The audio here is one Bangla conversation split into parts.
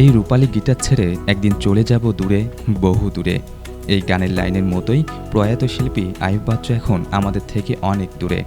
এই রূপালী গিটার ছেড়ে একদিন চলে যাব দূরে, বহু দূরে। এই গানের লাইনের মতোই প্রয়াত শিল্পী আয়ুব বাচ্চু এখন আমাদের থেকে অনেক দূরে।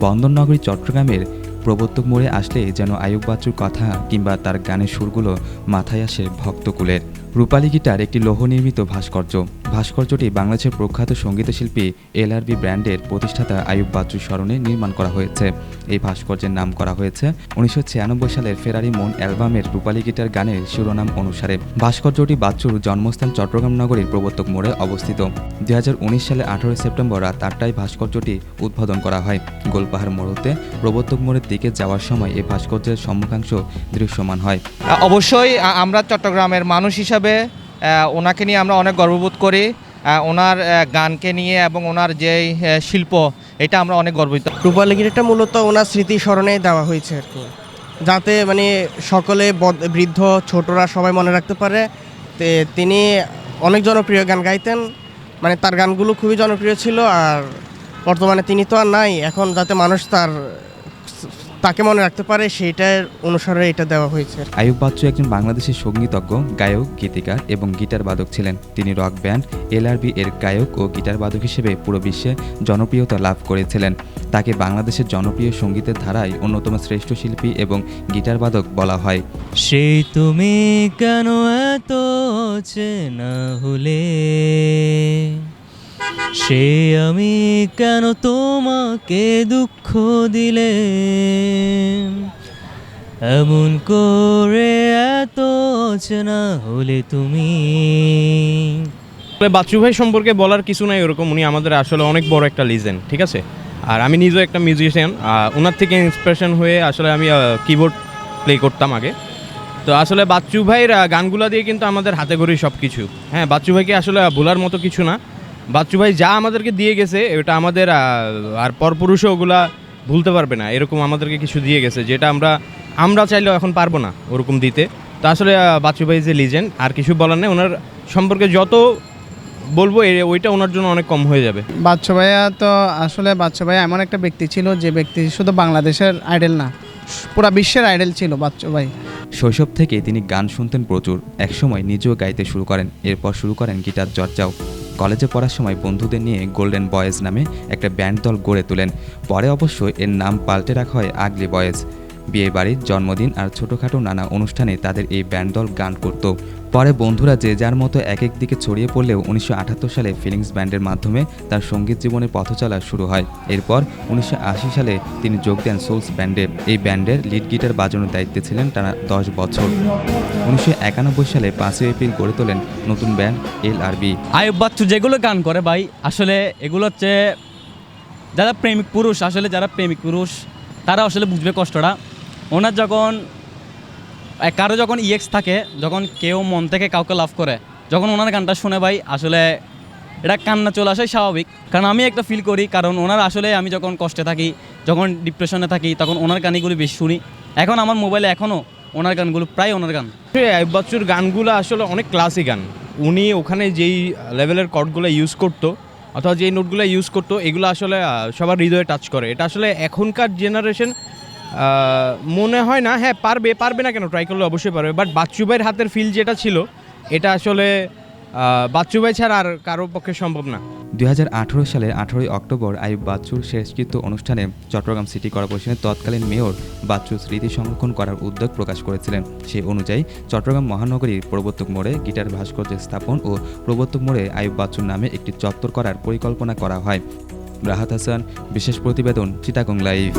বন্দরনগরী, চট্টগ্রামের প্রবর্তক মোড়ে আসলে যেন আয়ুব বাচ্চুর কথা কিংবা তার গানের সুরগুলো মাথায় আসে ভক্তকুলের। রূপালী গিটার একটি লৌহ নির্মিত ভাস্কর্য। ভাস্কর্যটি বাংলাদেশের প্রখ্যাত সঙ্গীতশিল্পী এলআরবি ব্র্যান্ডের প্রতিষ্ঠাতা আয়ুব বাচ্চুর স্মরণে নির্মাণ করা হয়েছে। এই ভাস্কর্যের নাম করা হয়েছে উনিশশো ছিয়ানব্বই সালের ফেরারি মন অ্যালবামের রূপালী গিটার গানের শিরোনাম অনুসারে। ভাস্কর্যটি বাচ্চুর জন্মস্থান চট্টগ্রাম নগরীর প্রবর্তক মোড়ে অবস্থিত। দু হাজার উনিশ সালে আঠারোই সেপ্টেম্বর রাত আটটায় ভাস্কর্যটি উদ্বোধন করা হয়। গোলপাহাড় মোড় হতে প্রবর্তক মোড়ের দিকে যাওয়ার সময় এই ভাস্কর্যের সম্মুখাংশ দৃশ্যমান হয়। অবশ্যই আমরা চট্টগ্রামের মানুষ হিসাবে আহ, ওনাকে নিয়ে আমরা অনেক গর্ববোধ করি। ওনার গানকে নিয়ে এবং ওনার যে শিল্প এটা আমরা অনেক গর্বিত। রূপালী গিরিটা মূলত ওনার স্মৃতি স্মরণে দেওয়া হয়েছে আর কি। যাতে মানে সকলে বদ- বৃদ্ধ ছোটরা সবাই মনে রাখতে পারে। তিনি অনেক জনপ্রিয় গান গাইতেন। মানে তার গানগুলো খুবই জনপ্রিয় ছিল আর বর্তমানে তিনি তো আর নাই। এখন যাতে মানুষ তার তাকে মনে রাখতে পারে সেইটার অনুসারে এটা দেওয়া হয়েছে আয়ুব বাচ্চু একজন বাংলাদেশের সঙ্গীতজ্ঞ গায়ক গীতিকার এবং গিটার বাদক ছিলেন। তিনি রক ব্যান্ড এলআরবি এর গায়ক ও গিটার বাদক হিসেবে পুরো বিশ্বে জনপ্রিয়তা লাভ করেছিলেন। তাকে বাংলাদেশের জনপ্রিয় সঙ্গীতের ধারায় অন্যতম শ্রেষ্ঠ শিল্পী এবং গিটার বাদক বলা হয়। সেই তুমি কেন এত চেনা হলে? সে আমি কেন তোমাকে দুঃখ দিলে? এমন করে এত চেনা হলে তুমি? বাচ্চু ভাই সম্পর্কে বলার কিছু নাই ওরকম, উনি আমাদের আসলে অনেক বড় একটা লিজেন্ড ঠিক আছে? আর আমি নিজেও একটা মিউজিশিয়ান ওনার থেকে ইন্সপিরেশন হয়ে আসলে আমি কিবোর্ড প্লে করতাম আগে। তো আসলে বাচ্চু ভাইয়ের গানগুলা দিয়ে কিন্তু আমাদের হাতে গড়ি সব কিছু হ্যাঁ বাচ্চু ভাইকে আসলে ভোলার মতো কিছু না। বাচ্চু ভাই যা আমাদেরকে দিয়ে গেছে এটা আমাদের আর পরপুরুষও ওগুলা ভুলতে পারবে না এরকম আমাদেরকে কিছু দিয়ে গেছে যেটা আমরা আমরা চাইলেও এখন পারব না ওরকম দিতে। তো আসলে বাচ্চু ভাই যে লিজেন্ড আর কিছু বলার নেই ওনার সম্পর্কে যত বলব ওইটা ওনার জন্য অনেক কম হয়ে যাবে। বাচ্চা ভাইয়া তো আসলে বাচ্চা ভাইয়া এমন একটা ব্যক্তি ছিল যে ব্যক্তি শুধু বাংলাদেশের আইডল না পুরা বিশ্বের আইডল ছিল বাচ্চা ভাই শৈশব থেকে তিনি গান শুনতেন প্রচুর একসময় নিজেও গাইতে শুরু করেন এরপর শুরু করেন গিটার চর্চাও। কলেজে পড়ার সময় বন্ধুদের নিয়ে গোল্ডেন বয়েজ নামে একটা ব্যান্ড দল গড়ে তোলেন। পরে অবশ্য এর নাম পাল্টে রাখা হয় আগলি বয়েজ বিয়েবাড়ির জন্মদিন আর ছোটোখাটো নানা অনুষ্ঠানে তাদের এই ব্যান্ড দল গান করত। পরে বন্ধুরা যে যার মতো এক এক দিকে ছড়িয়ে পড়লেও উনিশশো আটাত্তর সালে ফিলিংস ব্যান্ডের মাধ্যমে তার সংগীত জীবনের পথচলা শুরু হয়। এরপর উনিশশো আশি সালে তিনি যোগ দেন সোলস ব্যান্ডে। এই ব্যান্ডের লিড গিটার বাজানোর দায়িত্বে ছিলেন টানা দশ বছর। উনিশশো একানব্বই সালে পাঁচই এপ্রিল গড়ে তোলেন নতুন ব্যান্ড এল আরবি আয়ুব বাচ্চু, যেগুলো গান করে ভাই, আসলে এগুলো হচ্ছে যারা প্রেমিক পুরুষ, আসলে যারা প্রেমিক পুরুষ, তারা আসলে বুঝবে কষ্টটা। ওনার যখন কারও যখন ইএক্স থাকে, যখন কেউ মন থেকে কাউকে লাভ করে, যখন ওনার গানটা শুনে ভাই, আসলে এটা কান্না চলে আসাই স্বাভাবিক। কারণ আমি একটা ফিল করি, কারণ ওনার আসলে আমি যখন কষ্টে থাকি, যখন ডিপ্রেশনে থাকি, তখন ওনার গানগুলি বেশি শুনি। এখন আমার মোবাইলে এখনও ওনার গানগুলো, প্রায় ওনার গান। আয়ুব বাচ্চুর গানগুলো আসলে অনেক ক্লাসিক গান। উনি ওখানে যেই লেভেলের কর্ডগুলো ইউজ করতো, অথবা যেই নোটগুলো ইউজ করতো, এগুলো আসলে সবার হৃদয়ে টাচ করে। এটা আসলে এখনকার জেনারেশন মনে হয় না হ্যাঁ পারবে পারবে না কেন? ট্রাই করলে অবশ্যই পারবে। বাট বাচ্চু ভাইয়ের হাতের ফিল যেটা ছিল এটা আসলে আহ, বাচ্চু ভাই ছাড়া আর কারও পক্ষে সম্ভব না। দু হাজার আঠেরো সালের আঠারোই অক্টোবর আইয়ুব বাচ্চুর শেষকৃত্য অনুষ্ঠানে চট্টগ্রাম সিটি কর্পোরেশনের তৎকালীন মেয়র বাচ্চুর স্মৃতি সংরক্ষণ করার উদ্যোগ প্রকাশ করেছিলেন। সেই অনুযায়ী চট্টগ্রাম মহানগরীর প্রবর্তক মোড়ে গিটার ভাস্কর্য স্থাপন ও প্রবর্তক মোড়ে আইয়ুব বাচ্চুর নামে একটি চত্বর করার পরিকল্পনা করা হয়। রাহাত হাসান বিশেষ প্রতিবেদন চিটাগং লাইভ।